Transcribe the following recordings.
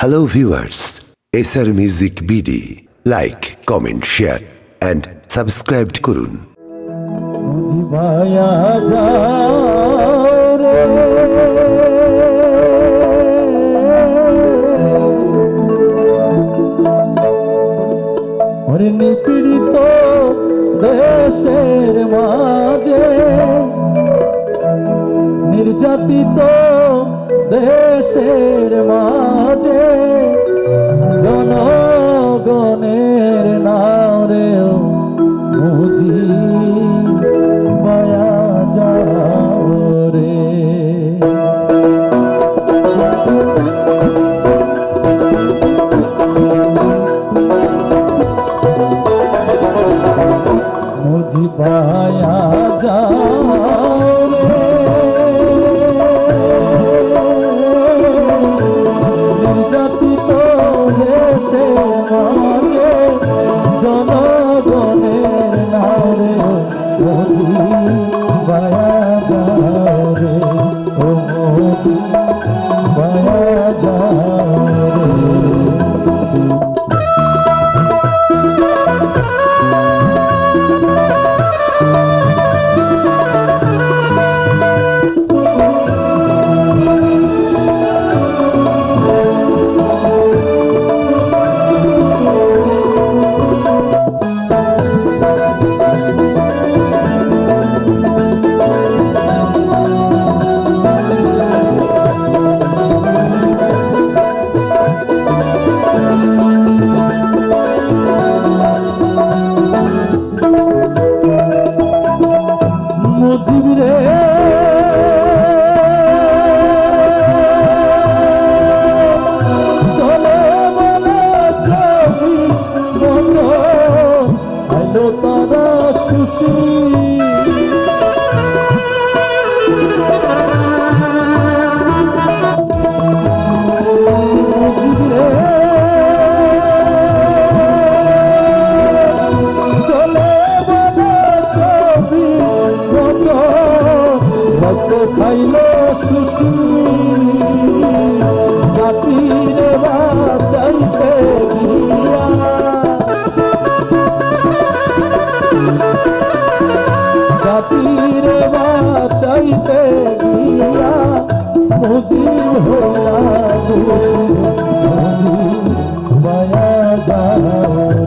Hello viewers S R music BD like comment share and subscribe করুন। জমা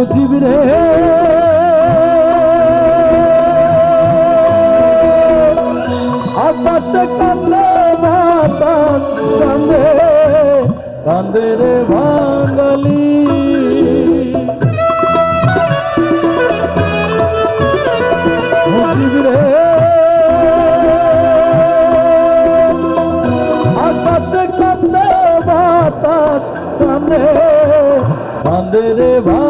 মুজিব রে। আকাশ কান্দে বাতাস কান্দে কান্দে রে বাঙালি। মুজিব রে। আকাশ কান্দে বাতাস কান্দে কান্দে রে বা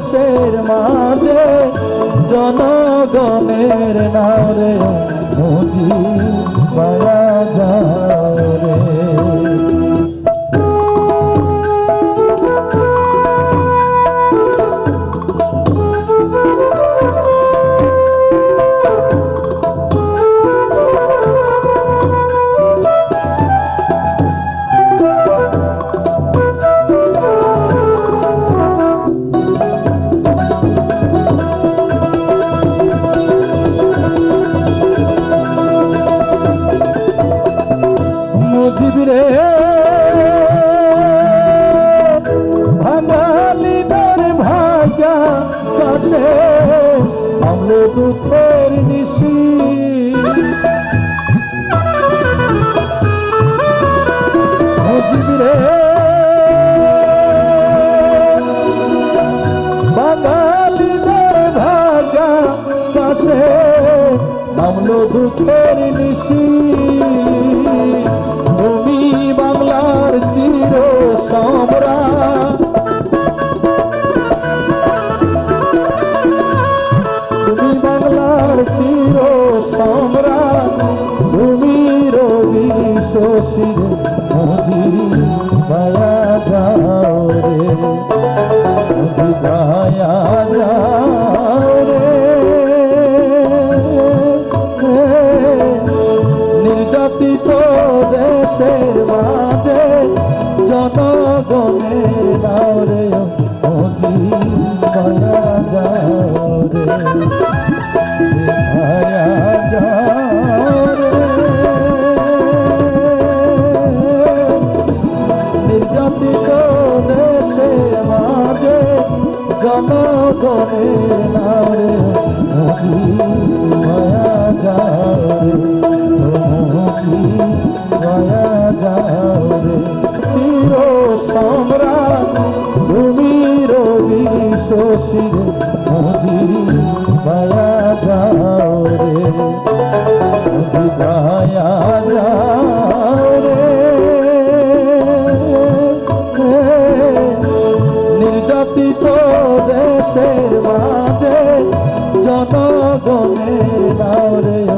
দেশের মাঝে জনগণের নারে মুজি মায়া দুঃখের নিশি জনগণের নাও রে মজি মায়া যাও রে। মায়া যাও রে। নির্যাতিত দেশের মাঝে জনগণের নারে মোদি মায়া যাও রে মোদি মায়া শশীর মোদি ভায়া যাও রে। রে। দেশের মাঝে জনগণের নারে